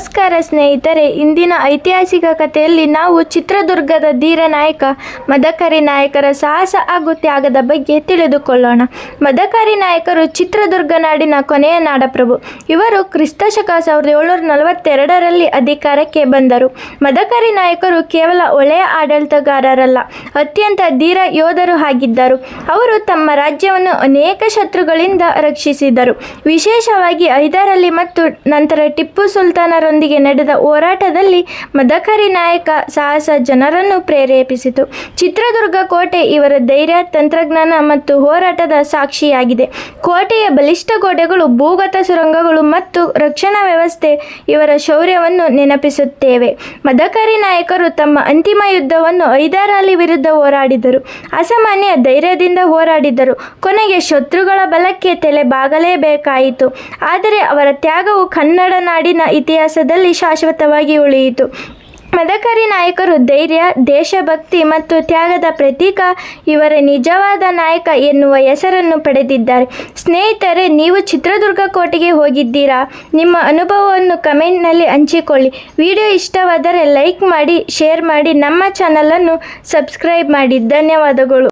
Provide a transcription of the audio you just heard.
ನಮಸ್ಕಾರ ಸ್ನೇಹಿತರೆ, ಇಂದಿನ ಐತಿಹಾಸಿಕ ಕಥೆಯಲ್ಲಿ ನಾವು ಚಿತ್ರದುರ್ಗದ ಧೀರ ನಾಯಕ, ಮದಕರಿ ನಾಯಕರ ಸಾಹಸ ಹಾಗೂ ತ್ಯಾಗದ ಬಗ್ಗೆ ತಿಳಿದುಕೊಳ್ಳೋಣ. ಮದಕರಿ ನಾಯಕರು ಚಿತ್ರದುರ್ಗ ನಾಡಿನ ಕೊನೆಯ ನಾಡಪ್ರಭು. ಇವರು ಕ್ರಿಸ್ತಶಕ ಸಾವಿರದ ಏಳ್ನೂರ ನಲವತ್ತೆರಡರಲ್ಲಿ ಅಧಿಕಾರಕ್ಕೆ ಬಂದರು. ಮದಕರಿ ನಾಯಕರು ಕೇವಲ ಒಳ್ಳೆಯ ಆಡಳಿತಗಾರರಲ್ಲ, ಅತ್ಯಂತ ಧೀರ ಯೋಧರು ಆಗಿದ್ದರು. ಅವರು ತಮ್ಮ ರಾಜ್ಯವನ್ನು ಅನೇಕ ಶತ್ರುಗಳಿಂದ ರಕ್ಷಿಸಿದರು. ವಿಶೇಷವಾಗಿ ಐದರಲ್ಲಿ ಮತ್ತು ನಂತರ ಟಿಪ್ಪು ಸುಲ್ತಾನರೊಂದಿಗೆ ನಡೆದ ಹೋರಾಟದಲ್ಲಿ ಮದಕರಿ ನಾಯಕ ಸಾಹಸ ಜನರನ್ನು ಪ್ರೇರೇಪಿಸಿತು. ಚಿತ್ರದುರ್ಗ ಕೋಟೆ ಇವರ ಧೈರ್ಯ, ತಂತ್ರಜ್ಞಾನ ಮತ್ತು ಹೋರಾಟದ ಸಾಕ್ಷಿಯಾಗಿದೆ. ಕೋಟೆಯ ಬಲಿಷ್ಠ ಗೋಡೆಗಳು, ಭೂಗತ ಸುರಂಗಗಳು ಮತ್ತು ರಕ್ಷಣಾ ವ್ಯವಸ್ಥೆ ಇವರ ಶೌರ್ಯವನ್ನು ನೆನಪಿಸುತ್ತೇವೆ. ಮದಕರಿ ನಾಯಕರು ತಮ್ಮ ಅಂತಿಮ ಯುದ್ಧವನ್ನು ಐದಾರಲ್ಲಿ ವಿರುದ್ಧ ಹೋರಾಡಿದರು. ಅಸಾಮಾನ್ಯ ಧೈರ್ಯದಿಂದ ಹೋರಾಡಿದರು. ಕೊನೆಗೆ ಶತ್ರುಗಳ ಬಲಕ್ಕೆ ತಲೆ ಬಾಗಲೇಬೇಕಾಯಿತು. ಆದರೆ ಅವರ ತ್ಯಾಗವು ಕನ್ನಡ ನಾಡಿನ ಇತಿಹಾಸದಲ್ಲಿ ಶಾಶ್ವತವಾಗಿ ಉಳಿಯಿತು. ಮದಕರಿ ನಾಯಕರು ಧೈರ್ಯ, ದೇಶಭಕ್ತಿ ಮತ್ತು ತ್ಯಾಗದ ಪ್ರತೀಕ. ಇವರ ನಿಜವಾದ ನಾಯಕ ಎನ್ನುವ ಹೆಸರನ್ನು ಪಡೆದಿದ್ದಾರೆ. ಸ್ನೇಹಿತರೆ, ನೀವು ಚಿತ್ರದುರ್ಗ ಕೋಟೆಗೆ ಹೋಗಿದ್ದೀರಾ? ನಿಮ್ಮ ಅನುಭವವನ್ನು ಕಮೆಂಟ್ನಲ್ಲಿ ಹಂಚಿಕೊಳ್ಳಿ. ವಿಡಿಯೋ ಇಷ್ಟವಾದರೆ ಲೈಕ್ ಮಾಡಿ, ಶೇರ್ ಮಾಡಿ. ನಮ್ಮ ಚಾನಲನ್ನು ಸಬ್ಸ್ಕ್ರೈಬ್ ಮಾಡಿ. ಧನ್ಯವಾದಗಳು.